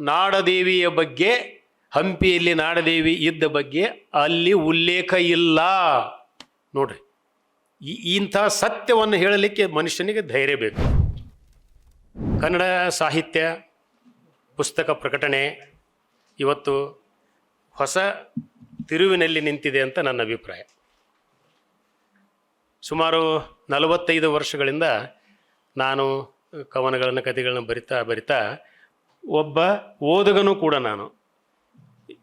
ನಾಡದೇವಿಯ ಬಗ್ಗೆ, ಹಂಪಿಯಲ್ಲಿ ನಾಡದೇವಿ ಇದ್ದ ಬಗ್ಗೆ ಅಲ್ಲಿ ಉಲ್ಲೇಖ ಇಲ್ಲ. ನೋಡ್ರಿ ಇಂಥ ಸತ್ಯವನ್ನು ಹೇಳಲಿಕ್ಕೆ ಮನುಷ್ಯನಿಗೆ ಧೈರ್ಯ ಬೇಕು. ಕನ್ನಡ ಸಾಹಿತ್ಯ, ಪುಸ್ತಕ ಪ್ರಕಟಣೆ ಇವತ್ತು ಹೊಸ ತಿರುವಿನಲ್ಲಿ ನಿಂತಿದೆ ಅಂತ ನನ್ನ ಅಭಿಪ್ರಾಯ. ಸುಮಾರು ನಲವತ್ತೈದು ವರ್ಷಗಳಿಂದ ನಾನು ಕವನಗಳನ್ನು, ಕಥೆಗಳನ್ನು ಬರಿತಾ ಬರಿತಾ ಒಬ್ಬ ಓದುಗನೂ ಕೂಡ ನಾನು.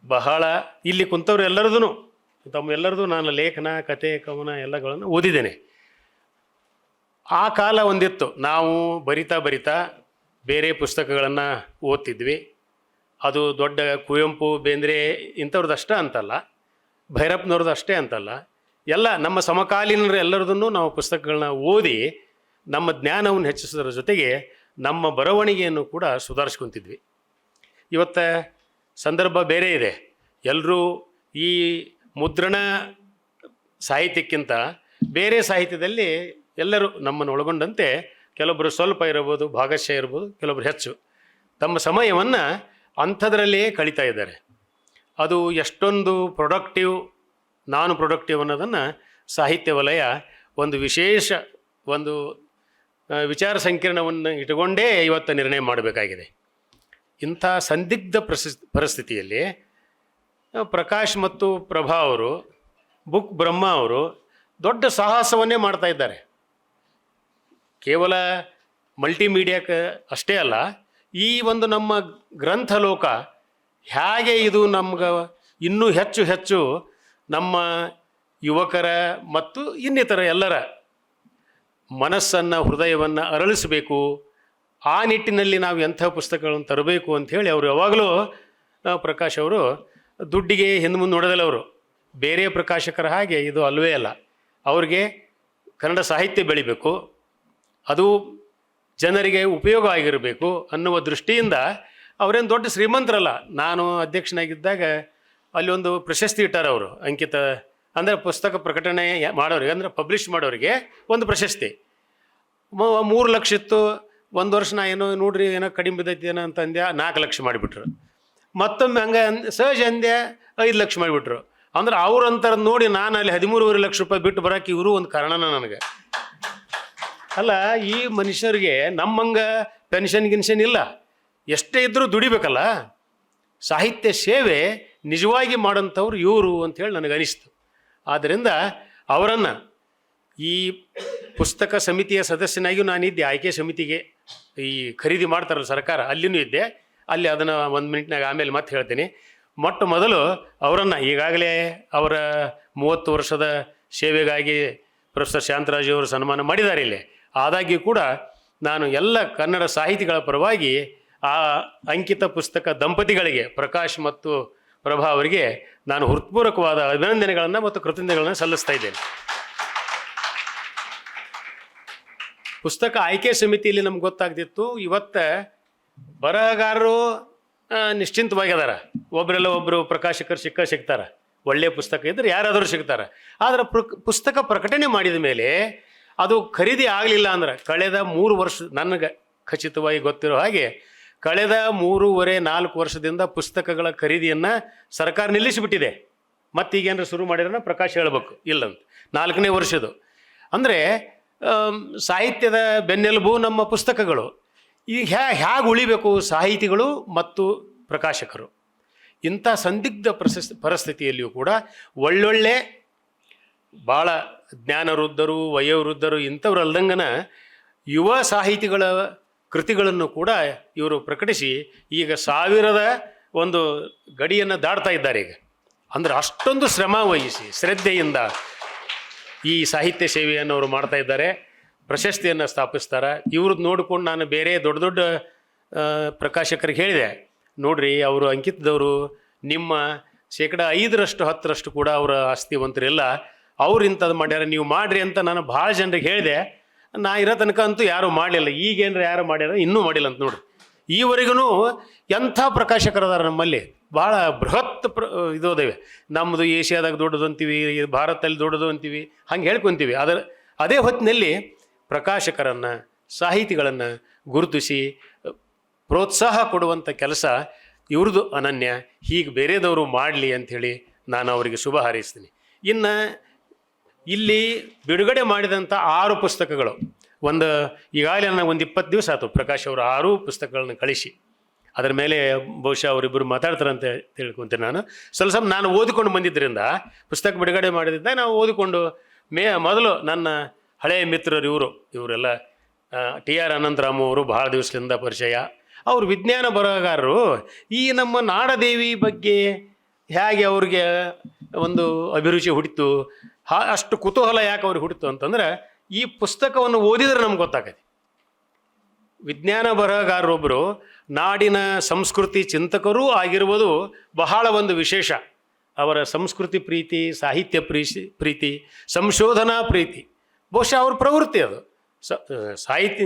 ಬಹಳ ಇಲ್ಲಿ ಕುಂತವ್ರು ಎಲ್ಲರದೂ ತಮ್ಮ ಎಲ್ಲರದು ನಾನು ಲೇಖನ, ಕತೆ, ಕವನ ಎಲ್ಲಗಳನ್ನು ಓದಿದ್ದೇನೆ. ಆ ಕಾಲ ಒಂದಿತ್ತು, ನಾವು ಬರಿತಾ ಬರಿತಾ ಬೇರೆ ಪುಸ್ತಕಗಳನ್ನು ಓದ್ತಿದ್ವಿ. ಅದು ದೊಡ್ಡ ಕುವೆಂಪು, ಬೇಂದ್ರೆ ಇಂಥವ್ರದ್ದು ಅಷ್ಟೇ ಅಂತಲ್ಲ, ಭೈರಪ್ಪನವ್ರದ್ದು ಅಷ್ಟೇ ಅಂತಲ್ಲ. ಎಲ್ಲ ನಮ್ಮ ಸಮಕಾಲೀನರು ಎಲ್ಲರದನ್ನು ನಾವು ಪುಸ್ತಕಗಳನ್ನ ಓದಿ ನಮ್ಮ ಜ್ಞಾನವನ್ನು ಹೆಚ್ಚಿಸೋದ್ರ ಜೊತೆಗೆ ನಮ್ಮ ಬರವಣಿಗೆಯನ್ನು ಕೂಡ ಸುಧಾರಿಸ್ಕೊತಿದ್ವಿ. ಇವತ್ತ ಸಂದರ್ಭ ಬೇರೆ ಇದೆ. ಎಲ್ಲರೂ ಈ ಮುದ್ರಣ ಸಾಹಿತ್ಯಕ್ಕಿಂತ ಬೇರೆ ಸಾಹಿತ್ಯದಲ್ಲಿ ಎಲ್ಲರೂ ನಮ್ಮನ್ನು ಒಳಗೊಂಡಂತೆ ಕೆಲವೊಬ್ಬರು ಸ್ವಲ್ಪ ಇರಬಹುದು ಭಾಗಶಃ ಇರ್ಬೋದು ಕೆಲವೊಬ್ಬರು ಹೆಚ್ಚು. ತಮ್ಮ ಸಮಯವನ್ನು ಅಂಥದ್ರಲ್ಲಿಯೇ ಕಳೀತಾ ಇದ್ದಾರೆ. ಅದು ಎಷ್ಟೊಂದು ಪ್ರೊಡಕ್ಟಿವ್, ನಾನು ಪ್ರೊಡಕ್ಟಿವ್ ಅನ್ನೋದನ್ನು ಸಾಹಿತ್ಯ ವಲಯ ಒಂದು ವಿಶೇಷ ಒಂದು ವಿಚಾರ ಸಂಕಿರಣವನ್ನು ಇಟ್ಟುಕೊಂಡೇ ಇವತ್ತು ನಿರ್ಣಯ ಮಾಡಬೇಕಾಗಿದೆ. ಇಂಥ ಸಂದಿಗ್ಧ ಪ್ರಸಿಸ್ ಪರಿಸ್ಥಿತಿಯಲ್ಲಿ ಪ್ರಕಾಶ್ ಮತ್ತು ಪ್ರಭಾ ಅವರು, ಬುಕ್ ಬ್ರಹ್ಮ ಅವರು ದೊಡ್ಡ ಸಾಹಸವನ್ನೇ ಮಾಡ್ತಾ ಇದ್ದಾರೆ. ಕೇವಲ ಮಲ್ಟಿಮೀಡಿಯಾಕ್ಕೆ ಅಷ್ಟೇ ಅಲ್ಲ, ಈ ಒಂದು ನಮ್ಮ ಗ್ರಂಥಲೋಕ ಹೇಗೆ ಇದು ನಮ್ಗೆ ಇನ್ನೂ ಹೆಚ್ಚು ಹೆಚ್ಚು ನಮ್ಮ ಯುವಕರ ಮತ್ತು ಇನ್ನಿತರ ಎಲ್ಲರ ಮನಸ್ಸನ್ನು, ಹೃದಯವನ್ನು ಅರಳಿಸಬೇಕು. ಆ ನಿಟ್ಟಿನಲ್ಲಿ ನಾವು ಎಂಥ ಪುಸ್ತಕಗಳನ್ನು ತರಬೇಕು ಅಂಥೇಳಿ ಅವರು ಯಾವಾಗಲೂ ಪ್ರಕಾಶ್ ಅವರು ದುಡ್ಡಿಗೆ ಹಿಂದೆ ಮುಂದೆ ನೋಡೋದಿಲ್ಲ ಅವರು. ಬೇರೆ ಪ್ರಕಾಶಕರ ಹಾಗೆ ಇದು ಅಲ್ವೇ ಅಲ್ಲ. ಅವ್ರಿಗೆ ಕನ್ನಡ ಸಾಹಿತ್ಯ ಬೆಳಿಬೇಕು. ಅದು ಜನರಿಗೆ ಉಪಯೋಗ ಆಗಿರಬೇಕು ಅನ್ನುವ ದೃಷ್ಟಿಯಿಂದ ಅವರೇನು ದೊಡ್ಡ ಶ್ರೀಮಂತರಲ್ಲ. ನಾನು ಅಧ್ಯಕ್ಷನಾಗಿದ್ದಾಗ ಅಲ್ಲಿ ಒಂದು ಪ್ರಶಸ್ತಿ ಇಟ್ಟಾರೆ ಅವರು, ಅಂಕಿತ, ಅಂದರೆ ಪುಸ್ತಕ ಪ್ರಕಟಣೆ ಮಾಡೋರಿಗೆ, ಅಂದರೆ ಪಬ್ಲಿಷ್ ಮಾಡೋರಿಗೆ ಒಂದು ಪ್ರಶಸ್ತಿ. ಮೂರು ಲಕ್ಷ ಇತ್ತು. ಒಂದು ವರ್ಷ ನಾ ಏನೋ ನೋಡ್ರಿ, ಏನೋ ಕಡಿಮೆ ಬಿದ್ದೈತಿ, ಏನೋ ಅಂತ ನಾಲ್ಕು ಲಕ್ಷ ಮಾಡಿಬಿಟ್ರು. ಮತ್ತೊಮ್ಮೆ ಹಂಗೆ ಸಹಜ ಅಂದ್ಯ, ಐದು ಲಕ್ಷ ಮಾಡಿಬಿಟ್ರು. ಅಂದ್ರೆ ಅವ್ರ ಅಂತರ ನೋಡಿ ನಾನು ಅಲ್ಲಿ ಹದಿಮೂರುವರೆ ಲಕ್ಷ ರೂಪಾಯಿ ಬಿಟ್ಟು ಬರೋಕೆ ಇವರು ಒಂದು ಕಾರಣನ ನನಗೆ. ಅಲ್ಲ, ಈ ಮನುಷ್ಯರಿಗೆ ನಮ್ಮಂಗ ಪೆನ್ಷನ್ ಗಿನ್ಷನ್ ಇಲ್ಲ. ಎಷ್ಟೇ ಇದ್ದರೂ ದುಡಿಬೇಕಲ್ಲ. ಸಾಹಿತ್ಯ ಸೇವೆ ನಿಜವಾಗಿ ಮಾಡೋಂಥವ್ರು ಇವರು ಅಂಥೇಳಿ ನನಗೆ ಅನಿಸ್ತು. ಆದ್ದರಿಂದ ಅವರನ್ನು ಈ ಪುಸ್ತಕ ಸಮಿತಿಯ ಸದಸ್ಯನಾಗಿಯೂ ನಾನಿದ್ದೆ ಆಯ್ಕೆ ಸಮಿತಿಗೆ. ಈ ಖರೀದಿ ಮಾಡ್ತಾರಲ್ಲ ಸರ್ಕಾರ, ಅಲ್ಲಿನೂ ಇದ್ದೆ. ಅಲ್ಲಿ ಅದನ್ನು ಒಂದು ಮಿನಿಟ್ನಾಗ ಆಮೇಲೆ ಮತ್ತೆ ಹೇಳ್ತೀನಿ. ಮೊಟ್ಟ ಮೊದಲು ಅವರನ್ನು ಈಗಾಗಲೇ ಅವರ ಮೂವತ್ತು ವರ್ಷದ ಸೇವೆಗಾಗಿ ಪ್ರೊಫೆಸರ್ ಶಾಂತರಾಜು ಅವರು ಸನ್ಮಾನ ಮಾಡಿದ್ದಾರೆ ಇಲ್ಲಿ. ಆದಾಗ್ಯೂ ಕೂಡ ನಾನು ಎಲ್ಲ ಕನ್ನಡ ಸಾಹಿತಿಗಳ ಪರವಾಗಿ ಆ ಅಂಕಿತ ಪುಸ್ತಕ ದಂಪತಿಗಳಿಗೆ, ಪ್ರಕಾಶ್ ಮತ್ತು ಪ್ರಭಾ ಅವರಿಗೆ ನಾನು ಹೃತ್ಪೂರ್ವಕವಾದ ಅಭಿನಂದನೆಗಳನ್ನು ಮತ್ತು ಕೃತಜ್ಞತೆಗಳನ್ನು ಸಲ್ಲಿಸ್ತಾ ಇದ್ದೇನೆ. ಪುಸ್ತಕ ಆಯ್ಕೆ ಸಮಿತಿಯಲ್ಲಿ ನಮ್ಗೆ ಗೊತ್ತಾಗ್ತಿತ್ತು ಇವತ್ತು ಬರಹಗಾರರು ಆ, ಒಬ್ರೆಲ್ಲ ಒಬ್ಬರು ಪ್ರಕಾಶಕರು ಸಿಕ್ಕ ಸಿಗ್ತಾರೆ. ಒಳ್ಳೆಯ ಪುಸ್ತಕ ಇದ್ರೆ ಯಾರಾದರೂ ಸಿಗ್ತಾರೆ. ಆದರೆ ಪುಸ್ತಕ ಪ್ರಕಟಣೆ ಮಾಡಿದ ಮೇಲೆ ಅದು ಖರೀದಿ ಆಗಲಿಲ್ಲ ಅಂದ್ರೆ ಕಳೆದ ಮೂರು ವರ್ಷ ನನಗೆ ಖಚಿತವಾಗಿ ಗೊತ್ತಿರೋ ಹಾಗೆ ಕಳೆದ ಮೂರುವರೆ ನಾಲ್ಕು ವರ್ಷದಿಂದ ಪುಸ್ತಕಗಳ ಖರೀದಿಯನ್ನು ಸರ್ಕಾರ ನಿಲ್ಲಿಸಿಬಿಟ್ಟಿದೆ. ಮತ್ತೀಗೇನಾರು ಶುರು ಮಾಡಿರೋಣ ಪ್ರಕಾಶ್ ಹೇಳ್ಬೇಕು ಇಲ್ಲಂತ. ನಾಲ್ಕನೇ ವರ್ಷದು ಅಂದರೆ ಸಾಹಿತ್ಯದ ಬೆನ್ನೆಲುಬು ನಮ್ಮ ಪುಸ್ತಕಗಳು. ಈಗ ಹ್ಯಾ ಹೇಗೆ ಉಳಿಬೇಕು ಸಾಹಿತಿಗಳು ಮತ್ತು ಪ್ರಕಾಶಕರು? ಇಂಥ ಸಂದಿಗ್ಧ ಪ್ರಶಸ್ ಪರಿಸ್ಥಿತಿಯಲ್ಲಿಯೂ ಕೂಡ ಒಳ್ಳೊಳ್ಳೆ ಭಾಳ ಜ್ಞಾನವೃದ್ಧರು, ವಯೋವೃದ್ಧರು ಇಂಥವ್ರಲ್ದಂಗನ ಯುವ ಸಾಹಿತಿಗಳ ಕೃತಿಗಳನ್ನು ಕೂಡ ಇವರು ಪ್ರಕಟಿಸಿ ಈಗ ಸಾವಿರದ ಒಂದು ಗಡಿಯನ್ನು ದಾಟ್ತಾ ಇದ್ದಾರೆ ಈಗ. ಅಂದ್ರೆ ಅಷ್ಟೊಂದು ಶ್ರಮ ವಹಿಸಿ, ಶ್ರದ್ಧೆಯಿಂದ ಈ ಸಾಹಿತ್ಯ ಸೇವೆಯನ್ನು ಅವರು ಮಾಡ್ತಾ ಇದ್ದಾರೆ. ಪ್ರಶಸ್ತಿಯನ್ನು ಸ್ಥಾಪಿಸ್ತಾರೆ. ಇವ್ರದ್ದು ನೋಡಿಕೊಂಡು ನಾನು ಬೇರೆ ದೊಡ್ಡ ದೊಡ್ಡ ಪ್ರಕಾಶಕರಿಗೆ ಹೇಳಿದೆ. ನೋಡ್ರಿ, ಅವರು ಅಂಕಿತದವರು, ನಿಮ್ಮ ಶೇಕಡ ಐದರಷ್ಟು, ಹತ್ತರಷ್ಟು ಕೂಡ ಅವರ ಆಸ್ತಿವಂತರಿಲ್ಲ. ಅವ್ರು ಇಂಥದ್ದು ಮಾಡ್ಯಾರ, ನೀವು ಮಾಡ್ರಿ ಅಂತ ನಾನು ಭಾಳ ಜನರಿಗೆ ಹೇಳಿದೆ. ನಾ ಇರೋ ತನಕ ಅಂತೂ ಯಾರೂ ಮಾಡಲಿಲ್ಲ. ಈಗೇನು ಯಾರು ಮಾಡ್ಯಾರ, ಇನ್ನೂ ಮಾಡಿಲ್ಲ ಅಂತ ನೋಡ್ರಿ. ಈವರೆಗೂ ಎಂಥ ಪ್ರಕಾಶಕರದಾರ ನಮ್ಮಲ್ಲಿ? ಭಾಳ ಬೃಹತ್ ಪ್ರ, ಇದು ನಮ್ಮದು ಏಷ್ಯಾದಾಗ ದೊಡ್ಡದು ಅಂತೀವಿ ಭಾರತದಲ್ಲಿ ದೊಡ್ಡದು ಅಂತೀವಿ, ಹಂಗೆ ಹೇಳ್ಕೊತೀವಿ. ಅದರ ಅದೇ ಹೊತ್ತಿನಲ್ಲಿ ಪ್ರಕಾಶಕರನ್ನು, ಸಾಹಿತಿಗಳನ್ನು ಗುರುತಿಸಿ, ಪ್ರೋತ್ಸಾಹ ಕೊಡುವಂಥ ಕೆಲಸ ಇವ್ರದ್ದು ಅನನ್ಯ. ಹೀಗೆ ಬೇರೆದವರು ಮಾಡಲಿ ಅಂಥೇಳಿ ನಾನು ಅವರಿಗೆ ಶುಭ ಹಾರೈಸ್ತೀನಿ. ಇನ್ನು ಇಲ್ಲಿ ಬಿಡುಗಡೆ ಮಾಡಿದಂಥ ಆರು ಪುಸ್ತಕಗಳು. ಒಂದು ಈಗಾಗಲೇ ನನಗೆ ಒಂದು ಇಪ್ಪತ್ತು ದಿವಸ ಆಯಿತು ಪ್ರಕಾಶ್ ಅವರು ಆರು ಪುಸ್ತಕಗಳನ್ನ ಕಳಿಸಿ. ಅದರ ಮೇಲೆ ಬಹುಶಃ ಅವರಿಬ್ಬರು ಮಾತಾಡ್ತಾರಂತೆ ತಿಳ್ಕೊಂತೀನಿ ನಾನು. ಸ್ವಲ್ಪ ಸ್ವಲ್ಪ ನಾನು ಓದಿಕೊಂಡು ಬಂದಿದ್ದರಿಂದ, ಪುಸ್ತಕ ಬಿಡುಗಡೆ ಮಾಡಿದ್ದ ನಾವು ಓದಿಕೊಂಡು, ಮೇ, ಮೊದಲು ನನ್ನ ಹಳೆಯ ಮಿತ್ರರು ಇವರು, ಇವರೆಲ್ಲ ಟಿ ಆರ್ ಅನಂತರಾಮು ಅವರು ಭಾಳ ದಿವಸದಿಂದ ಪರಿಚಯ. ಅವರು ವಿಜ್ಞಾನ ಬರಹಗಾರರು. ಈ ನಮ್ಮ ನಾಡದೇವಿ ಬಗ್ಗೆ ಹೇಗೆ ಅವ್ರಿಗೆ ಒಂದು ಅಭಿರುಚಿ ಹುಡಿತು ಅಷ್ಟು ಕುತೂಹಲ ಯಾಕೆ ಅವ್ರಿಗೆ ಹುಡಿತು ಅಂತಂದ್ರೆ ಈ ಪುಸ್ತಕವನ್ನು ಓದಿದರೆ ನಮ್ಗೆ ಗೊತ್ತಾಗತ್ತೆ. ವಿಜ್ಞಾನ ಬರಹಗಾರರೊಬ್ಬರು ನಾಡಿನ ಸಂಸ್ಕೃತಿ ಚಿಂತಕರೂ ಆಗಿರುವುದು ಬಹಳ ಒಂದು ವಿಶೇಷ. ಅವರ ಸಂಸ್ಕೃತಿ ಪ್ರೀತಿ, ಸಾಹಿತ್ಯ ಪ್ರೀತಿ ಪ್ರೀತಿ, ಸಂಶೋಧನಾ ಪ್ರೀತಿ, ಬಹುಶಃ ಅವ್ರ ಪ್ರವೃತ್ತಿ ಅದು. ಸಾಹಿತ್ಯ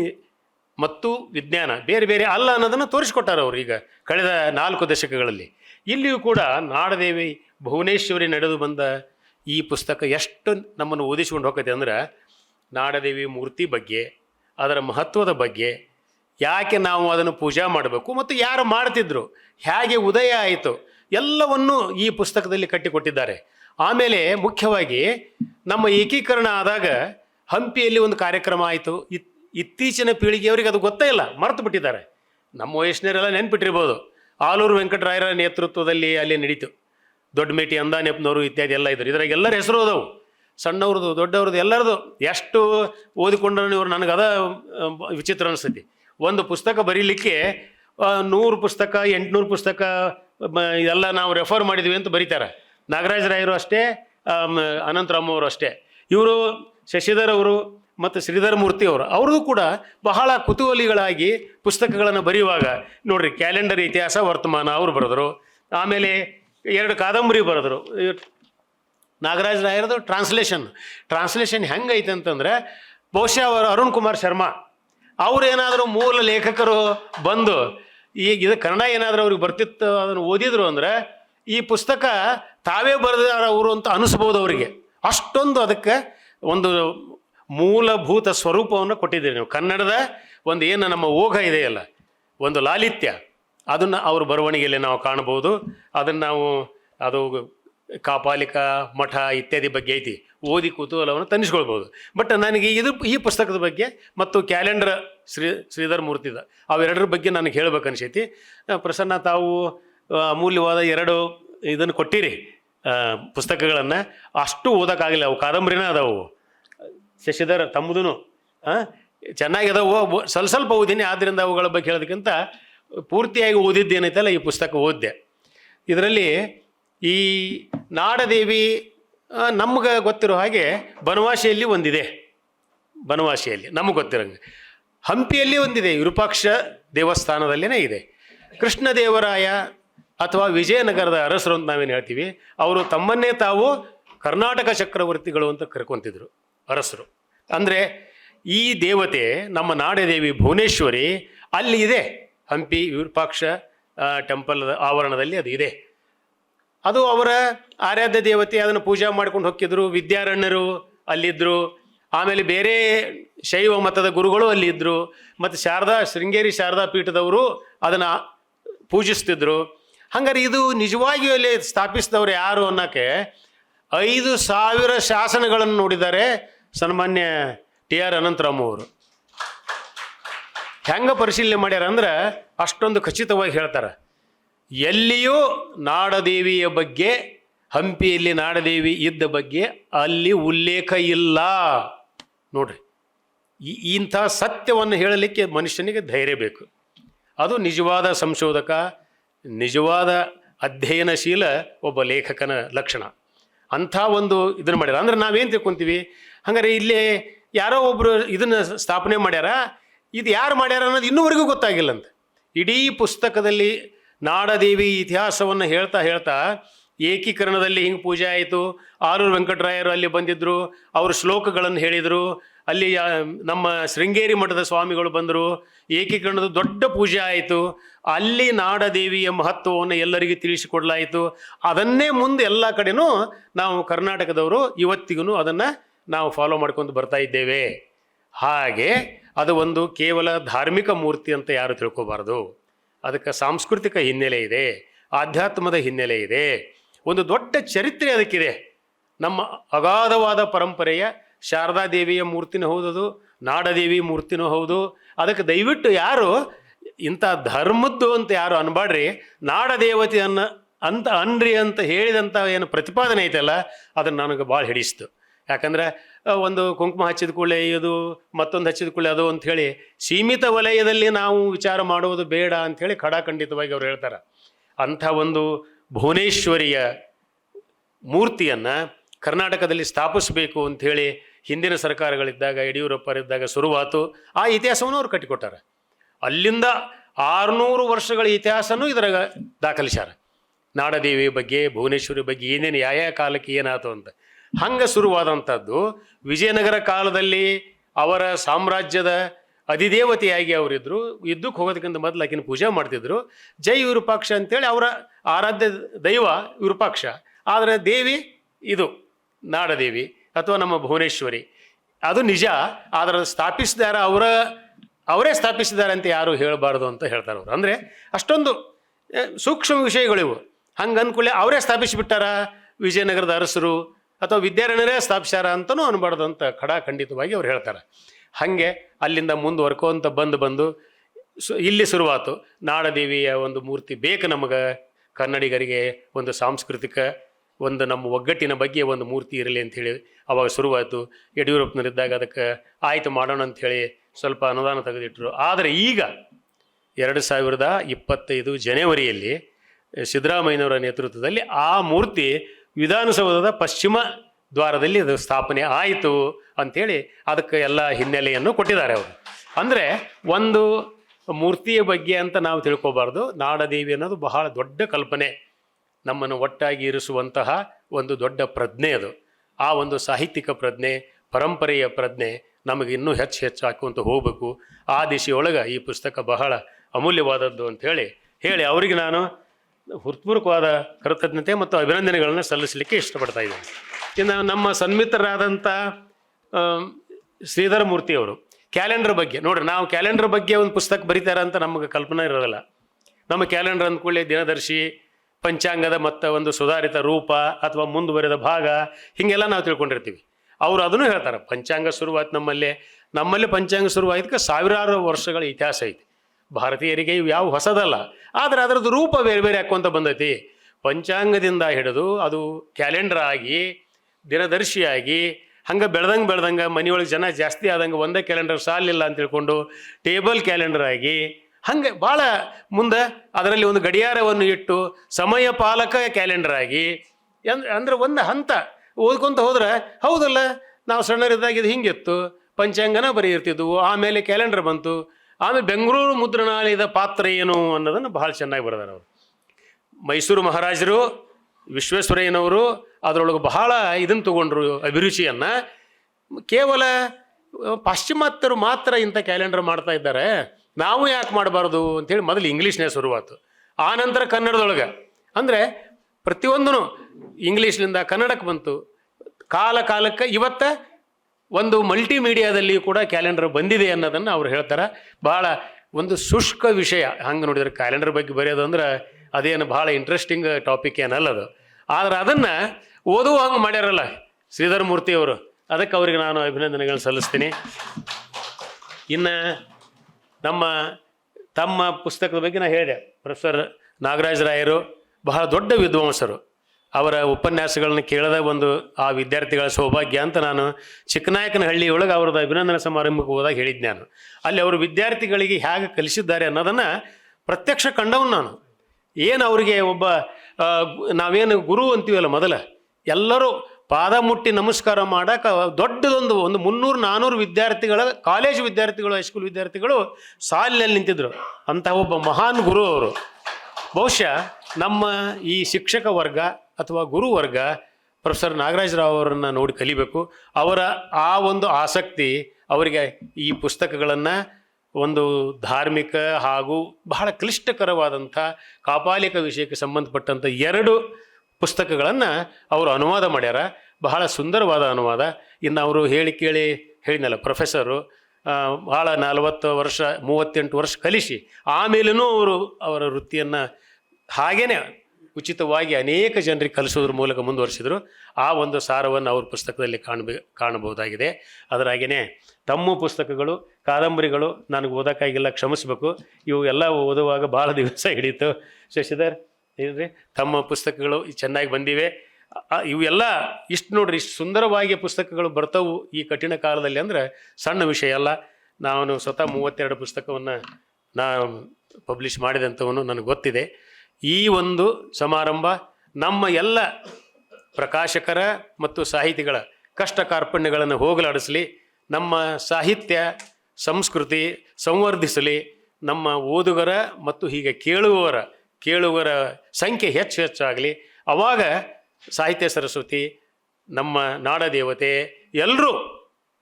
ಮತ್ತು ವಿಜ್ಞಾನ ಬೇರೆ ಬೇರೆ ಅಲ್ಲ ಅನ್ನೋದನ್ನು ತೋರಿಸ್ಕೊಟ್ಟಾರೆ ಅವರು ಈಗ ಕಳೆದ ನಾಲ್ಕು ದಶಕಗಳಲ್ಲಿ. ಇಲ್ಲಿಯೂ ಕೂಡ ನಾಡದೇವಿ ಭುವನೇಶ್ವರಿ ನಡೆದು ಬಂದ ಈ ಪುಸ್ತಕ ಎಷ್ಟು ನಮ್ಮನ್ನು ಓದಿಸ್ಕೊಂಡು ಹೋಗತ್ತೆ ಅಂದ್ರೆ ನಾಡದೇವಿ ಮೂರ್ತಿ ಬಗ್ಗೆ, ಅದರ ಮಹತ್ವದ ಬಗ್ಗೆ, ಯಾಕೆ ನಾವು ಅದನ್ನು ಪೂಜಾ ಮಾಡಬೇಕು ಮತ್ತು ಯಾರು ಮಾಡ್ತಿದ್ರು, ಹೇಗೆ ಉದಯ ಆಯಿತು, ಎಲ್ಲವನ್ನು ಈ ಪುಸ್ತಕದಲ್ಲಿ ಕಟ್ಟಿಕೊಟ್ಟಿದ್ದಾರೆ. ಆಮೇಲೆ ಮುಖ್ಯವಾಗಿ ನಮ್ಮ ಏಕೀಕರಣ ಆದಾಗ ಹಂಪಿಯಲ್ಲಿ ಒಂದು ಕಾರ್ಯಕ್ರಮ ಆಯಿತು. ಇತ್, ಇತ್ತೀಚಿನ ಪೀಳಿಗೆಯವರಿಗೆ ಅದು ಗೊತ್ತೇ ಇಲ್ಲ, ಮರೆತು ಬಿಟ್ಟಿದ್ದಾರೆ. ನಮ್ಮ ವಯಸ್ಸಿನರೆಲ್ಲ ನೆನ್ಪಿಟ್ಟಿರ್ಬೋದು, ಆಲೂರು ವೆಂಕಟರಾಯರ ನೇತೃತ್ವದಲ್ಲಿ ಅಲ್ಲಿ ನಡೀತು. ದೊಡ್ಡಮೇಟಿ ಅಂದಾನೆಪ್ನವರು ಇತ್ಯಾದಿ ಎಲ್ಲ ಇದ್ದರು. ಇದ್ರಾಗ ಎಲ್ಲರ ಹೆಸರು ಅದಾವು ಸಣ್ಣವ್ರದ್ದು, ದೊಡ್ಡವ್ರದ್ದು ಎಲ್ಲರದು ಎಷ್ಟು ಓದಿಕೊಂಡ್ರೆ ಇವರು ನನಗೆ ಅದ ವಿಚಿತ್ರ ಅನಿಸ್ತೈತಿ. ಒಂದು ಪುಸ್ತಕ ಬರೀಲಿಕ್ಕೆ ನೂರು ಪುಸ್ತಕ, ಎಂಟುನೂರು ಪುಸ್ತಕ ಎಲ್ಲ ನಾವು ರೆಫರ್ ಮಾಡಿದ್ವಿ ಅಂತ ಬರೀತಾರೆ. ನಾಗರಾಜ ರಾಯರು ಅಷ್ಟೇ ಅನಂತ ಅನಂತರಾಮ್ ಅವರು ಅಷ್ಟೇ. ಇವರು ಶಶಿಧರ್ ಅವರು ಮತ್ತು ಶ್ರೀಧರ ಮೂರ್ತಿ ಅವರು, ಅವ್ರದ್ದು ಕೂಡ ಬಹಳ ಕುತೂಹಲಿಗಳಾಗಿ ಪುಸ್ತಕಗಳನ್ನು ಬರೆಯುವಾಗ, ನೋಡ್ರಿ ಕ್ಯಾಲೆಂಡರ್ ಇತಿಹಾಸ, ವರ್ತಮಾನ, ಅವರು ಬರೆದರು. ಆಮೇಲೆ ಎರಡು ಕಾದಂಬರಿ ಬರೆದರು. ನಾಗರಾಜ ರಾಯರದು ಟ್ರಾನ್ಸ್ಲೇಷನ್ ಟ್ರಾನ್ಸ್ಲೇಷನ್ ಹೆಂಗೈತೆ ಅಂತಂದ್ರೆ, ಬಹುಶಃ ಅವರು ಅರುಣ್ ಕುಮಾರ್ ಶರ್ಮಾ ಅವ್ರು ಏನಾದರೂ ಮೂಲ ಲೇಖಕರು ಬಂದು ಈಗ ಇದು ಕನ್ನಡ ಏನಾದರೂ ಅವ್ರಿಗೆ ಬರ್ತಿತ್ತು ಅದನ್ನು ಓದಿದ್ರು ಅಂದರೆ, ಈ ಪುಸ್ತಕ ತಾವೇ ಬರೆದಾರ ಅವರು ಅಂತ ಅನಿಸ್ಬೋದು ಅವರಿಗೆ. ಅಷ್ಟೊಂದು ಅದಕ್ಕೆ ಒಂದು ಮೂಲಭೂತ ಸ್ವರೂಪವನ್ನು ಕೊಟ್ಟಿದ್ದೀರಿ ನೀವು. ಕನ್ನಡದ ಒಂದು ಏನು ನಮ್ಮ ಓಘ ಇದೆಯಲ್ಲ, ಒಂದು ಲಾಲಿತ್ಯ, ಅದನ್ನು ಅವ್ರ ಬರವಣಿಗೆಯಲ್ಲಿ ನಾವು ಕಾಣ್ಬೋದು ಅದನ್ನು ನಾವು, ಅದು ಕಾಪಾಲಿಕ ಮಠ ಇತ್ಯಾದಿ ಬಗ್ಗೆ ಐತಿ. ಓದಿ ಕುತೂಹಲವನ್ನು ತನ್ನಿಸ್ಕೊಳ್ಬೋದು ಬಟ್ ನನಗೆ ಇದು, ಈ ಪುಸ್ತಕದ ಬಗ್ಗೆ ಮತ್ತು ಕ್ಯಾಲೆಂಡರ್ ಶ್ರೀ, ಶ್ರೀಧರ್ ಮೂರ್ತಿದ ಅವೆರಡರ ಬಗ್ಗೆ ನನಗೆ ಹೇಳ್ಬೇಕು ಅನಿಸೈತಿ. ಪ್ರಸನ್ನ, ತಾವು ಅಮೂಲ್ಯವಾದ ಎರಡು ಇದನ್ನು ಕೊಟ್ಟಿರಿ ಪುಸ್ತಕಗಳನ್ನು. ಅಷ್ಟು ಓದೋಕ್ಕಾಗಲಿಲ್ಲ ಅವು ಕಾದಂಬರಿನ ಅದಾವು. ಶಶಿಧರ್ ತಮ್ಮದೂ ಚೆನ್ನಾಗಿದಾವು ಒ- ಸ್ವಲ್ಪ ಸ್ವಲ್ಪ ಓದಿನಿ ಆದ್ದರಿಂದ ಅವುಗಳ ಬಗ್ಗೆ ಹೇಳೋದಕ್ಕಿಂತ ಪೂರ್ತಿಯಾಗಿ ಓದಿದ್ದೇನೈತಲ್ಲ ಈ ಪುಸ್ತಕ ಓದಿದೆ. ಇದರಲ್ಲಿ ಈ ನಾಡದೇವಿ ನಮ್ಗೆ ಗೊತ್ತಿರೋ ಹಾಗೆ ಬನವಾಸಿಯಲ್ಲಿ ಒಂದಿದೆ. ಬನವಾಸಿಯಲ್ಲಿ, ನಮಗೆ ಗೊತ್ತಿರೋಂಗೆ. ಹಂಪಿಯಲ್ಲಿ ಒಂದಿದೆ, ವಿರೂಪಾಕ್ಷ ದೇವಸ್ಥಾನದಲ್ಲಿನೇ ಇದೆ. ಕೃಷ್ಣದೇವರಾಯ ಅಥವಾ ವಿಜಯನಗರದ ಅರಸರು ಅಂತ ನಾವೇನು ಹೇಳ್ತೀವಿ, ಅವರು ತಮ್ಮನ್ನೇ ತಾವು ಕರ್ನಾಟಕ ಚಕ್ರವರ್ತಿಗಳು ಅಂತ ಕರ್ಕೊತಿದ್ರು, ಅರಸರು. ಅಂದರೆ ಈ ದೇವತೆ, ನಮ್ಮ ನಾಡದೇವಿ ಭುವನೇಶ್ವರಿ, ಅಲ್ಲಿ ಇದೆ. ಹಂಪಿ, ವಿರೂಪಾಕ್ಷ ಟೆಂಪಲ್ ಆವರಣದಲ್ಲಿ ಅದು ಇದೆ. ಅದು ಅವರ ಆರಾಧ್ಯ ದೇವತೆ ಅದನ್ನು ಪೂಜಾ ಮಾಡ್ಕೊಂಡು ಹೋಗಿದ್ರು ವಿದ್ಯಾರಣ್ಯರು ಅಲ್ಲಿದ್ದರು ಆಮೇಲೆ ಬೇರೆ ಶೈವ ಮತದ ಗುರುಗಳು ಅಲ್ಲಿದ್ದರು ಮತ್ತು ಶಾರದಾ, ಶೃಂಗೇರಿ ಶಾರದಾ ಪೀಠದವರು ಅದನ್ನು ಪೂಜಿಸ್ತಿದ್ರು. ಹಂಗಾರೆ ಇದು ನಿಜವಾಗಿಯೂ ಅಲ್ಲಿ ಸ್ಥಾಪಿಸಿದವರು ಯಾರು ಅನ್ನೋಕ್ಕೆ ಐದು ಸಾವಿರ ಶಾಸನಗಳನ್ನು ನೋಡಿದ್ದಾರೆ ಸನ್ಮಾನ್ಯ ಟಿ ಆರ್ ಅನಂತರಾಮ್ ಅವರು. ಹೆಂಗೆ ಪರಿಶೀಲನೆ ಮಾಡ್ಯಾರ ಅಂದ್ರೆ ಅಷ್ಟೊಂದು ಖಚಿತವಾಗಿ ಹೇಳ್ತಾರೆ. ಎಲ್ಲಿಯೂ ನಾಡದೇವಿಯ ಬಗ್ಗೆ, ಹಂಪಿಯಲ್ಲಿ ನಾಡದೇವಿ ಇದ್ದ ಬಗ್ಗೆ ಅಲ್ಲಿ ಉಲ್ಲೇಖ ಇಲ್ಲ. ನೋಡ್ರಿ, ಈ ಇಂಥ ಸತ್ಯವನ್ನು ಹೇಳಲಿಕ್ಕೆ ಮನುಷ್ಯನಿಗೆ ಧೈರ್ಯ ಬೇಕು. ಅದು ನಿಜವಾದ ಸಂಶೋಧಕ, ನಿಜವಾದ ಅಧ್ಯಯನಶೀಲ ಒಬ್ಬ ಲೇಖಕನ ಲಕ್ಷಣ. ಅಂಥ ಒಂದು ಇದನ್ನು ಮಾಡ್ಯಾರ ಅಂದ್ರೆ ನಾವೇನು ತಿಳ್ಕೊತೀವಿ? ಹಂಗಾರೆ ಇಲ್ಲಿ ಯಾರೋ ಒಬ್ಬರು ಇದನ್ನು ಸ್ಥಾಪನೆ ಮಾಡ್ಯಾರ, ಇದು ಯಾರು ಮಾಡ್ಯಾರ ಅನ್ನೋದು ಇನ್ನೂವರೆಗೂ ಗೊತ್ತಾಗಿಲ್ಲಂತೆ. ಇಡೀ ಪುಸ್ತಕದಲ್ಲಿ ನಾಡದೇವಿ ಇತಿಹಾಸವನ್ನು ಹೇಳ್ತಾ ಹೇಳ್ತಾ ಏಕೀಕರಣದಲ್ಲಿ ಹಿಂಗೆ ಪೂಜೆ ಆಯಿತು. ಆರೂರು ವೆಂಕಟರಾಯರು ಅಲ್ಲಿ ಬಂದಿದ್ದರು ಅವರು ಶ್ಲೋಕಗಳನ್ನು ಹೇಳಿದರು. ಅಲ್ಲಿ ನಮ್ಮ ಶೃಂಗೇರಿ ಮಠದ ಸ್ವಾಮಿಗಳು ಬಂದರು. ಏಕೀಕರಣದ ದೊಡ್ಡ ಪೂಜೆ ಆಯಿತು. ಅಲ್ಲಿ ನಾಡದೇವಿಯ ಮಹತ್ವವನ್ನು ಎಲ್ಲರಿಗೂ ತಿಳಿಸಿಕೊಡಲಾಯಿತು. ಅದನ್ನೇ ಮುಂದೆ ಎಲ್ಲ ಕಡೆನೂ ನಾವು ಕರ್ನಾಟಕದವರು ಇವತ್ತಿಗೂ ಅದನ್ನು ನಾವು ಫಾಲೋ ಮಾಡ್ಕೊಂಡು ಬರ್ತಾ ಇದ್ದೇವೆ. ಹಾಗೆ ಅದು ಒಂದು ಕೇವಲ ಧಾರ್ಮಿಕ ಮೂರ್ತಿ ಅಂತ ಯಾರು ತಿಳ್ಕೊಬಾರ್ದು. ಅದಕ್ಕೆ ಸಾಂಸ್ಕೃತಿಕ ಹಿನ್ನೆಲೆ ಇದೆ, ಆಧ್ಯಾತ್ಮದ ಹಿನ್ನೆಲೆ ಇದೆ. ಒಂದು ದೊಡ್ಡ ಚರಿತ್ರೆ ಅದಕ್ಕಿದೆ. ನಮ್ಮ ಅಗಾಧವಾದ ಪರಂಪರೆಯ ಶಾರದಾ ದೇವಿಯ ಮೂರ್ತಿನೂ ಹೌದದು, ನಾಡದೇವಿ ಮೂರ್ತಿನೂ ಹೌದು. ಅದಕ್ಕೆ ದಯವಿಟ್ಟು ಯಾರು ಇಂಥ ಧರ್ಮದ್ದು ಅಂತ ಯಾರು ಅನ್ಬಾಡ್ರಿ ನಾಡದೇವತೆಯನ್ನು ಅಂತ ಅನ್ರಿ ಅಂತ ಹೇಳಿದಂಥ ಏನು ಪ್ರತಿಪಾದನೆ ಐತಲ್ಲ, ಅದನ್ನು ನನಗೆ ಭಾಳ ಹಿಡಿಸ್ತು. ಯಾಕಂದ್ರೆ ಒಂದು ಕುಂಕುಮ ಹಚ್ಚಿದ ಕೂಡಲೇ ಇದು ಮತ್ತೊಂದು ಹಚ್ಚಿದ ಕೂಡಲೇ ಅದು ಅಂಥೇಳಿ ಸೀಮಿತ ವಲಯದಲ್ಲಿ ನಾವು ವಿಚಾರ ಮಾಡುವುದು ಬೇಡ ಅಂಥೇಳಿ ಖಡಾಖಂಡಿತವಾಗಿ ಅವ್ರು ಹೇಳ್ತಾರೆ. ಅಂಥ ಒಂದು ಭುವನೇಶ್ವರಿಯ ಮೂರ್ತಿಯನ್ನು ಕರ್ನಾಟಕದಲ್ಲಿ ಸ್ಥಾಪಿಸಬೇಕು ಅಂಥೇಳಿ ಹಿಂದಿನ ಸರ್ಕಾರಗಳಿದ್ದಾಗ, ಯಡಿಯೂರಪ್ಪರಿದ್ದಾಗ ಶುರುವಾತು. ಆ ಇತಿಹಾಸವನ್ನು ಅವ್ರು ಕಟ್ಟಿಕೊಟ್ಟಾರೆ. ಅಲ್ಲಿಂದ ಆರುನೂರು ವರ್ಷಗಳ ಇತಿಹಾಸನೂ ಇದ್ರಾಗ ದಾಖಲಿಸ್ಯಾರ. ನಾಡದೇವಿ ಬಗ್ಗೆ, ಭುವನೇಶ್ವರಿ ಬಗ್ಗೆ, ಏನೇನು ಯಾವ ಯಾವ ಕಾಲಕ್ಕೆ ಏನಾಯ್ತು ಅಂತ. ಹಂಗೆ ಶುರುವಾದಂಥದ್ದು ವಿಜಯನಗರ ಕಾಲದಲ್ಲಿ ಅವರ ಸಾಮ್ರಾಜ್ಯದ ಅಧಿದೇವತೆಯಾಗಿ ಅವರಿದ್ದರು ಯುದ್ಧಕ್ಕೆ ಹೋಗೋದಕ್ಕಿಂತ ಮೊದಲು ಆಕಿನ ಪೂಜೆ ಮಾಡ್ತಿದ್ರು. ಜೈ ವಿರೂಪಾಕ್ಷ ಅಂತೇಳಿ ಅವರ ಆರಾಧ್ಯ ದೈವ ವಿರೂಪಾಕ್ಷ. ಆದರೆ ದೇವಿ ಇದು, ನಾಡದೇವಿ ಅಥವಾ ನಮ್ಮ ಭುವನೇಶ್ವರಿ. ಅದು ನಿಜ, ಆದರೆ ಸ್ಥಾಪಿಸಿದಾರ ಅವರ, ಅವರೇ ಸ್ಥಾಪಿಸಿದ್ದಾರೆ ಅಂತ ಯಾರು ಹೇಳಬಾರ್ದು ಅಂತ ಹೇಳ್ತಾರೆ ಅವರು. ಅಂದರೆ ಅಷ್ಟೊಂದು ಸೂಕ್ಷ್ಮ ವಿಷಯಗಳಿವು. ಹಂಗೆ ಅಂದ್ಕೊಳ್ಳಿ ಅವರೇ ಸ್ಥಾಪಿಸಿಬಿಟ್ಟಾರ ವಿಜಯನಗರದ ಅರಸರು. ಅಥವಾ ವಿದ್ಯಾರಣ್ಯರೇ ಸ್ಥಾಪಿಸ್ಯಾರ ಅಂತಲೂ ಅನ್ಬಾರ್ದು ಅಂತ ಖಡಾ ಖಂಡಿತವಾಗಿ ಅವ್ರು ಹೇಳ್ತಾರೆ. ಹಾಗೆ ಅಲ್ಲಿಂದ ಮುಂದುವರ್ಕೊಂತ ಬಂದು ಬಂದು ಸು, ಇಲ್ಲಿ ಶುರುವಾತು. ನಾಡದೇವಿಯ ಒಂದು ಮೂರ್ತಿ ಬೇಕು ನಮಗೆ. ಕನ್ನಡಿಗರಿಗೆ ಒಂದು ಸಾಂಸ್ಕೃತಿಕ, ಒಂದು ನಮ್ಮ ಒಗ್ಗಟ್ಟಿನ ಬಗ್ಗೆ ಒಂದು ಮೂರ್ತಿ ಇರಲಿ ಅಂಥೇಳಿ ಅವಾಗ ಶುರುವಾಯಿತು. ಯಡಿಯೂರಪ್ಪನರಿದ್ದಾಗ ಅದಕ್ಕೆ ಆಯ್ತು ಮಾಡೋಣ ಅಂಥೇಳಿ ಸ್ವಲ್ಪ ಅನುದಾನ ತೆಗೆದಿಟ್ಟರು ಆದರೆ ಈಗ ಎರಡು ಸಾವಿರದ ಇಪ್ಪತ್ತೈದು ಜನವರಿಯಲ್ಲಿ ಸಿದ್ದರಾಮಯ್ಯನವರ ನೇತೃತ್ವದಲ್ಲಿ ಆ ಮೂರ್ತಿ ವಿಧಾನಸೌಧದ ಪಶ್ಚಿಮ ದ್ವಾರದಲ್ಲಿ ಅದು ಸ್ಥಾಪನೆ ಆಯಿತು ಅಂಥೇಳಿ ಅದಕ್ಕೆ ಎಲ್ಲ ಹಿನ್ನೆಲೆಯನ್ನು ಕೊಟ್ಟಿದ್ದಾರೆ ಅವರು. ಅಂದರೆ ಒಂದು ಮೂರ್ತಿಯ ಬಗ್ಗೆ ಅಂತ ನಾವು ತಿಳ್ಕೋಬಾರ್ದು. ನಾಡದೇವಿ ಅನ್ನೋದು ಬಹಳ ದೊಡ್ಡ ಕಲ್ಪನೆ. ನಮ್ಮನ್ನು ಒಟ್ಟಾಗಿ ಇರಿಸುವಂತಹ ಒಂದು ದೊಡ್ಡ ಪ್ರಜ್ಞೆ ಅದು. ಆ ಒಂದು ಸಾಹಿತ್ಯಿಕ ಪ್ರಜ್ಞೆ, ಪರಂಪರೆಯ ಪ್ರಜ್ಞೆ ನಮಗೆ ಇನ್ನೂ ಹೆಚ್ಚು ಹೆಚ್ಚು ಹಾಕುವಂತ ಹೋಗಬೇಕು. ಆ ದಿಶೆಯೊಳಗೆ ಈ ಪುಸ್ತಕ ಬಹಳ ಅಮೂಲ್ಯವಾದದ್ದು ಅಂತ ಹೇಳಿ ಹೇಳಿ ಅವರಿಗೆ ನಾನು ಹೃತ್ಪೂರ್ವಕವಾದ ಕೃತಜ್ಞತೆ ಮತ್ತು ಅಭಿನಂದನೆಗಳನ್ನು ಸಲ್ಲಿಸಲಿಕ್ಕೆ ಇಷ್ಟಪಡ್ತಾ ಇದ್ದೇನೆ. ಇನ್ನು ನಮ್ಮ ಸನ್ಮಿತ್ರರಾದಂಥ ಆಮ್, ಶ್ರೀಧರ ಮೂರ್ತಿಯವರು ಕ್ಯಾಲೆಂಡರ್ ಬಗ್ಗೆ ನೋಡ್ರಿ ನಾವು ಕ್ಯಾಲೆಂಡರ್ ಬಗ್ಗೆ ಒಂದು ಪುಸ್ತಕ ಬರೀತಾರ ಅಂತ ನಮಗೆ ಕಲ್ಪನೆ ಇರೋದಿಲ್ಲ. ನಮ್ಮ ಕ್ಯಾಲೆಂಡರ್ ಅಂದ್ಕೊಳ್ಳಿ ದಿನದರ್ಶಿ ಪಂಚಾಂಗದ ಮತ್ತು ಒಂದು ಸುಧಾರಿತ ರೂಪ ಅಥವಾ ಮುಂದುವರೆದ ಭಾಗ ಹೀಗೆಲ್ಲ ನಾವು ತಿಳ್ಕೊಂಡಿರ್ತೀವಿ. ಅವರು ಅದನ್ನು ಹೇಳ್ತಾರೆ ಪಂಚಾಂಗ ಶುರುವಾಯ್ತು ನಮ್ಮಲ್ಲಿ. ನಮ್ಮಲ್ಲಿ ಪಂಚಾಂಗ ಶುರುವಾಯ್ತಕ್ಕೆ ಸಾವಿರಾರು ವರ್ಷಗಳ ಇತಿಹಾಸ ಐತಿ. ಭಾರತೀಯರಿಗೆ ಇವು ಯಾವ ಹೊಸದಲ್ಲ. ಆದರೆ ಅದರದ್ದು ರೂಪ ಬೇರೆ ಬೇರೆ ಹಾಕ್ಕೊಂತ ಬಂದೈತಿ. ಪಂಚಾಂಗದಿಂದ ಹಿಡಿದು ಅದು ಕ್ಯಾಲೆಂಡರ್ ಆಗಿ, ದಿನದರ್ಶಿಯಾಗಿ, ಹಂಗೆ ಬೆಳೆದಂಗೆ ಬೆಳೆದಂಗೆ ಮನೆಯೊಳಗೆ ಜನ ಜಾಸ್ತಿ ಆದಂಗೆ ಒಂದೇ ಕ್ಯಾಲೆಂಡರ್ ಸಾಲಿಲ್ಲ ಅಂತ ತಿಳ್ಕೊಂಡು ಟೇಬಲ್ ಕ್ಯಾಲೆಂಡರ್ ಆಗಿ, ಹಂಗೆ ಭಾಳ ಮುಂದೆ ಅದರಲ್ಲಿ ಒಂದು ಗಡಿಯಾರವನ್ನು ಇಟ್ಟು ಸಮಯ ಪಾಲಕ ಕ್ಯಾಲೆಂಡರ್ ಆಗಿ ಅಂದ್ರೆ ಅಂದ್ರೆ ಒಂದು ಹಂತ ಓದ್ಕೊಂತ ಹೋದ್ರೆ ಹೌದಲ್ಲ, ನಾವು ಸಣ್ಣರಿದ್ದಾಗ ಇದು ಹಿಂಗಿತ್ತು, ಪಂಚಾಂಗನ ಬರೆಯಿರ್ತಿದ್ವು ಆಮೇಲೆ ಕ್ಯಾಲೆಂಡರ್ ಬಂತು ಆಮೇಲೆ ಬೆಂಗಳೂರು ಮುದ್ರಣಾಲಯದ ಪಾತ್ರ ಏನು ಅನ್ನೋದನ್ನು ಬಹಳ ಚೆನ್ನಾಗಿ ಬರೆದಾರೆ ಅವರು. ಮೈಸೂರು ಮಹಾರಾಜರು, ವಿಶ್ವೇಶ್ವರಯ್ಯನವರು ಅದರೊಳಗೆ ಬಹಳ ಇದನ್ನು ತಗೊಂಡ್ರು ಅಭಿರುಚಿಯನ್ನು. ಕೇವಲ ಪಾಶ್ಚಿಮಾತ್ಯರು ಮಾತ್ರ ಇಂಥ ಕ್ಯಾಲೆಂಡರ್ ಮಾಡ್ತಾ ಇದ್ದಾರೆ. ನಾವು ಯಾಕೆ ಮಾಡಬಾರ್ದು ಅಂತೇಳಿ ಮೊದಲು ಇಂಗ್ಲೀಷ್ನೇ ಶುರುವಾತು. ಆ ನಂತರ ಕನ್ನಡದೊಳಗೆ. ಅಂದರೆ ಪ್ರತಿಯೊಂದೂ ಇಂಗ್ಲೀಷ್ನಿಂದ ಕನ್ನಡಕ್ಕೆ ಬಂತು. ಕಾಲ ಕಾಲಕ್ಕೆ ಇವತ್ತ ಒಂದು ಮಲ್ಟಿಮೀಡಿಯಾದಲ್ಲಿ ಕೂಡ ಕ್ಯಾಲೆಂಡರ್ ಬಂದಿದೆ ಅನ್ನೋದನ್ನು ಅವ್ರು ಹೇಳ್ತಾರೆ. ಭಾಳ ಒಂದು ಶುಷ್ಕ ವಿಷಯ ಹಂಗೆ ನೋಡಿದ್ರೆ ಕ್ಯಾಲೆಂಡರ್ ಬಗ್ಗೆ ಬರೆಯೋದು ಅಂದ್ರೆ ಅದೇನು ಭಾಳ ಇಂಟ್ರೆಸ್ಟಿಂಗ್ ಟಾಪಿಕ್ ಏನಲ್ಲ ಅದು. ಆದ್ರೆ ಅದನ್ನು ಓದುವ ಹಂಗೆ ಮಾಡ್ಯಾರಲ್ಲ ಶ್ರೀಧರ್ ಮೂರ್ತಿ ಅವರು. ಅದಕ್ಕೆ ಅವರಿಗೆ ನಾನು ಅಭಿನಂದನೆಗಳನ್ನು ಸಲ್ಲಿಸ್ತೀನಿ. ಇನ್ನು ನಮ್ಮ ತಮ್ಮ ಪುಸ್ತಕದ ಬಗ್ಗೆ ನಾನು ಹೇಳಿದೆ. ಪ್ರೊಫೆಸರ್ ನಾಗರಾಜ ರಾಯರು ಬಹಳ ದೊಡ್ಡ ವಿದ್ವಾಂಸರು. ಅವರ ಉಪನ್ಯಾಸಗಳನ್ನು ಕೇಳದ ಒಂದು, ಆ ವಿದ್ಯಾರ್ಥಿಗಳ ಸೌಭಾಗ್ಯ ಅಂತ ನಾನು ಚಿಕ್ಕನಾಯಕನಹಳ್ಳಿ ಒಳಗೆ ಅವ್ರದ್ದು ಅಭಿನಂದನಾ ಸಮಾರಂಭಕ್ಕೆ ಹೋದಾಗ ಹೇಳಿದ್ದೆ ನಾನು. ಅಲ್ಲಿ ಅವರು ವಿದ್ಯಾರ್ಥಿಗಳಿಗೆ ಹೇಗೆ ಕಲಿಸಿದ್ದಾರೆ ಅನ್ನೋದನ್ನು ಪ್ರತ್ಯಕ್ಷ ಕಂಡವನು ನಾನು. ಏನು ಅವರಿಗೆ ಒಬ್ಬ ನಾವೇನು ಗುರು ಅಂತೀವಲ್ಲ ಮೊದಲ, ಎಲ್ಲರೂ ಪಾದ ಮುಟ್ಟಿ ನಮಸ್ಕಾರ ಮಾಡೋಕೆ ದೊಡ್ಡದೊಂದು ಒಂದು ಮುನ್ನೂರು ನಾನ್ನೂರು ವಿದ್ಯಾರ್ಥಿಗಳ, ಕಾಲೇಜ್ ವಿದ್ಯಾರ್ಥಿಗಳು ಹೈಸ್ಕೂಲ್ ವಿದ್ಯಾರ್ಥಿಗಳು ಸಾಲಿನಲ್ಲಿ ನಿಂತಿದ್ದರು ಅಂತ ಒಬ್ಬ ಮಹಾನ್ ಗುರು ಅವರು. ಬಹುಶಃ ನಮ್ಮ ಈ ಶಿಕ್ಷಕ ವರ್ಗ ಅಥವಾ ಗುರುವರ್ಗ ಪ್ರೊಫೆಸರ್ ನಾಗರಾಜರಾವ್ ಅವರನ್ನು ನೋಡಿ ಕಲಿಬೇಕು. ಅವರ ಆ ಒಂದು ಆಸಕ್ತಿ ಅವರಿಗೆ ಈ ಪುಸ್ತಕಗಳನ್ನು ಒಂದು ಧಾರ್ಮಿಕ ಹಾಗೂ ಬಹಳ ಕ್ಲಿಷ್ಟಕರವಾದಂಥ ಕಾಪಾಲಿಕ ವಿಷಯಕ್ಕೆ ಸಂಬಂಧಪಟ್ಟಂಥ ಎರಡು ಪುಸ್ತಕಗಳನ್ನು ಅವರು ಅನುವಾದ ಮಾಡ್ಯಾರ. ಬಹಳ ಸುಂದರವಾದ ಅನುವಾದ. ಇನ್ನು ಅವರು ಹೇಳಿ ಕೇಳಿ ಹೇಳಿದ್ನಲ್ಲ ಪ್ರೊಫೆಸರು ಬಹಳ ನಲವತ್ತು ವರ್ಷ, ಮೂವತ್ತೆಂಟು ವರ್ಷ ಕಲಿಸಿ ಆಮೇಲೂ ಅವರು ಅವರ ವೃತ್ತಿಯನ್ನು ಹಾಗೇನೆ ಉಚಿತವಾಗಿ ಅನೇಕ ಜನರಿಗೆ ಕಲಿಸೋದ್ರ ಮೂಲಕ ಮುಂದುವರಿಸಿದರು. ಆ ಒಂದು ಸಾರವನ್ನು ಅವ್ರ ಪುಸ್ತಕದಲ್ಲಿ ಕಾಣಬೇ, ಕಾಣಬಹುದಾಗಿದೆ. ಅದರಾಗೇನೆ ತಮ್ಮ ಪುಸ್ತಕಗಳು, ಕಾದಂಬರಿಗಳು ನನಗೆ ಓದೋಕ್ಕಾಗಿಲ್ಲ, ಕ್ಷಮಿಸ್ಬೇಕು. ಇವು ಎಲ್ಲ ಓದುವಾಗ ಭಾಳ ದಿವಸ ಹಿಡೀತು. ಶಶಿಧರ್ ಏನ್ರಿ? ತಮ್ಮ ಪುಸ್ತಕಗಳು ಚೆನ್ನಾಗಿ ಬಂದಿವೆ. ಇವೆಲ್ಲ ಇಷ್ಟು ನೋಡ್ರಿ, ಇಷ್ಟು ಸುಂದರವಾಗಿ ಪುಸ್ತಕಗಳು ಬರ್ತವು ಈ ಕಠಿಣ ಕಾಲದಲ್ಲಿ ಅಂದ್ರೆ ಸಣ್ಣ ವಿಷಯ ಅಲ್ಲ. ನಾನು ಸ್ವತಃ ಮೂವತ್ತೆರಡು ಪುಸ್ತಕವನ್ನು ನಾ ಪಬ್ಲಿಷ್ ಮಾಡಿದಂಥವನು, ನನಗೆ ಗೊತ್ತಿದೆ. ಈ ಒಂದು ಸಮಾರಂಭ ನಮ್ಮ ಎಲ್ಲ ಪ್ರಕಾಶಕರ ಮತ್ತು ಸಾಹಿತಿಗಳ ಕಷ್ಟ ಕಾರ್ಪಣ್ಯಗಳನ್ನು ಹೋಗಲಾಡಿಸಲಿ, ನಮ್ಮ ಸಾಹಿತ್ಯ, ಸಂಸ್ಕೃತಿ ಸಂವರ್ಧಿಸಲಿ, ನಮ್ಮ ಓದುಗರ ಮತ್ತು ಹೀಗೆ ಕೇಳುವವರ ಕೇಳುವರ ಸಂಖ್ಯೆ ಹೆಚ್ಚು ಹೆಚ್ಚಾಗಲಿ. ಅವಾಗ ಸಾಹಿತ್ಯ ಸರಸ್ವತಿ, ನಮ್ಮ ನಾಡದೇವತೆ ಎಲ್ಲರೂ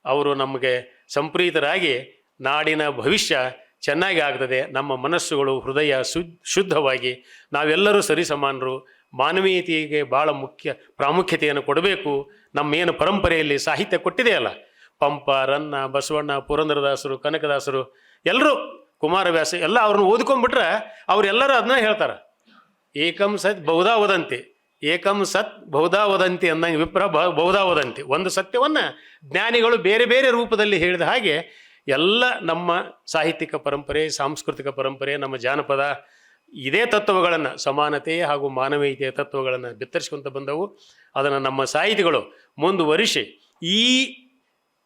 ಅವರು ನಮಗೆ ಸಂಪ್ರೀತರಾಗಿ ನಾಡಿನ ಭವಿಷ್ಯ ಚೆನ್ನಾಗಿ ಆಗ್ತದೆ. ನಮ್ಮ ಮನಸ್ಸುಗಳು ಹೃದಯ ಶುದ್ಧವಾಗಿ ನಾವೆಲ್ಲರೂ ಸರಿಸಮಾನರು ಮಾನವೀಯತೆಗೆ ಭಾಳ ಮುಖ್ಯ ಪ್ರಾಮುಖ್ಯತೆಯನ್ನು ಕೊಡಬೇಕು. ನಮ್ಮ ಏನು ಪರಂಪರೆಯಲ್ಲಿ ಸಾಹಿತ್ಯ ಕೊಟ್ಟಿದೆಯಲ್ಲ ಪಂಪ, ರನ್ನ, ಬಸವಣ್ಣ, ಪುರಂದರದಾಸರು, ಕನಕದಾಸರು ಎಲ್ಲರೂ ಕುಮಾರವ್ಯಾಸ ಎಲ್ಲ ಅವ್ರನ್ನ ಓದ್ಕೊಂಡ್ಬಿಟ್ರೆ ಅವರೆಲ್ಲರೂ ಅದನ್ನ ಹೇಳ್ತಾರೆ. ಏಕಂ ಸತ್ ಬಹುಧಾ ವದಂತಿ. ಏಕಂ ಸತ್ ಬಹುಧಾ ವದಂತಿ ಅಂದಂಗೆ ವಿಪ್ರ ಬಹುಧಾ ವದಂತಿ. ಒಂದು ಸತ್ಯವನ್ನು ಜ್ಞಾನಿಗಳು ಬೇರೆ ಬೇರೆ ರೂಪದಲ್ಲಿ ಹೇಳಿದ ಹಾಗೆ ಎಲ್ಲ ನಮ್ಮ ಸಾಹಿತ್ಯಿಕ ಪರಂಪರೆ, ಸಾಂಸ್ಕೃತಿಕ ಪರಂಪರೆ, ನಮ್ಮ ಜಾನಪದ ಇದೇ ತತ್ವಗಳನ್ನು, ಸಮಾನತೆ ಹಾಗೂ ಮಾನವೀಯತೆಯ ತತ್ವಗಳನ್ನು ಬಿತ್ತರಿಸ್ಕೊಂತ ಬಂದವು. ಅದನ್ನು ನಮ್ಮ ಸಾಹಿತಿಗಳು ಮುಂದುವರಿಸಿ ಈ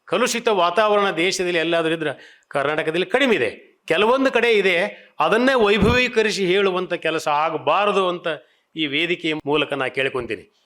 ಕಲುಷಿತ ವಾತಾವರಣ ದೇಶದಲ್ಲಿ ಎಲ್ಲಾದರೂ ಇದ್ರೆ ಕರ್ನಾಟಕದಲ್ಲಿ ಕಡಿಮೆ ಇದೆ. ಕೆಲವೊಂದು ಕಡೆ ಇದೆ. ಅದನ್ನೇ ವೈಭವೀಕರಿಸಿ ಹೇಳುವಂಥ ಕೆಲಸ ಆಗಬಾರದು ಅಂತ ಈ ವೇದಿಕೆಯ ಮೂಲಕ ನಾನು ಕೇಳ್ಕೊತೀನಿ.